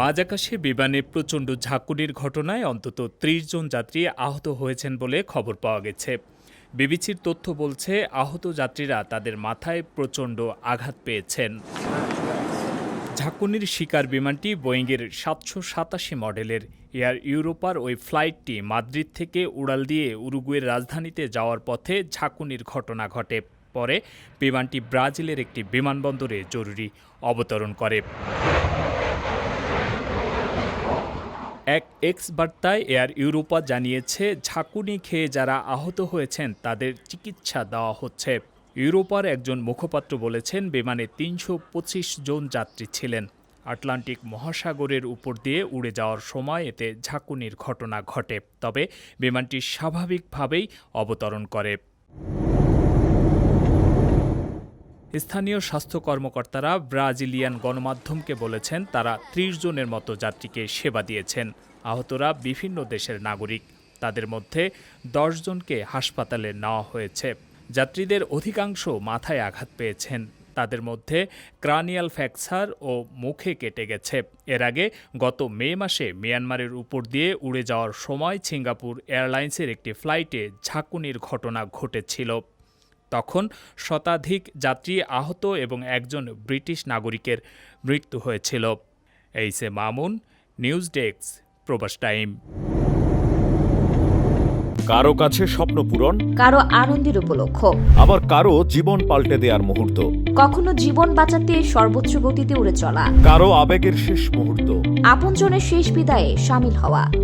মাঝাকাশে বিমানে প্রচণ্ড ঝাঁকুনির ঘটনায় অন্তত ত্রিশ জন যাত্রী আহত হয়েছেন বলে খবর পাওয়া গেছে। বিবিসির তথ্য বলছে, আহত যাত্রীরা তাদের মাথায় প্রচণ্ড আঘাত পেয়েছেন। ঝাঁকুনির শিকার বিমানটি বোয়িংয়ের সাতশো সাতাশি মডেলের এয়ার ইউরোপার ওই ফ্লাইটটি মাদ্রিদ থেকে উড়াল দিয়ে উরুগুয়ের রাজধানীতে যাওয়ার পথে ঝাঁকুনির ঘটনা ঘটে। পরে বিমানটি ব্রাজিলের একটি বিমানবন্দরে জরুরি অবতরণ করে। এক এক্স বার্তায় এয়ার ইউরোপা জানিয়েছে, ঝাঁকুনি খেয়ে যারা আহত হয়েছেন তাদের চিকিৎসা দেওয়া হচ্ছে। ইউরোপার একজন মুখপাত্র বলেছেন, বিমানে তিনশো পঁচিশ জন যাত্রী ছিলেন। আটলান্টিক মহাসাগরের উপর দিয়ে উড়ে যাওয়ার সময় এতে ঝাঁকুনির ঘটনা ঘটে, তবে বিমানটি স্বাভাবিকভাবেই অবতরণ করে। স্থানীয় স্বাস্থ্য কর্মকর্তারা ব্রাজিলিয়ান গণমাধ্যমকে বলেছেন তারা ত্রিশ জনের মতো যাত্রীকে সেবা দিয়েছেন। আহতরা বিভিন্ন দেশের নাগরিক। তাদের মধ্যে জনকে হাসপাতালে নেওয়া হয়েছে। যাত্রীদের অধিকাংশ মাথায় আঘাত পেয়েছেন। তাদের মধ্যে ক্রানিয়াল ফ্র্যাকচার ও মুখে কেটে গেছে। এর আগে গত মে মাসে মিয়ানমারের উপর দিয়ে উড়ে যাওয়ার সময় সিঙ্গাপুর এয়ারলাইন্সের একটি ফ্লাইটে ঝাঁকুনির ঘটনা ঘটেছিল। তখন শতাধিক যাত্রী আহত এবং একজন ব্রিটিশ নাগরিকের মৃত্যু হয়েছিল। এইসে Mamun news desk Probash time. কারও কাছে স্বপ্ন পূরণ কারও আনন্দের উপলক্ষ। আবার কারও জীবন পাল্টে দেওয়ার মুহূর্ত। কখনো জীবন বাঁচাতে সর্বোচ্চ গতিতে উড়ে চলা। কারও আবেগের শেষ মুহূর্ত। আপনজনের শেষ বিদায়ে সামিল হওয়া।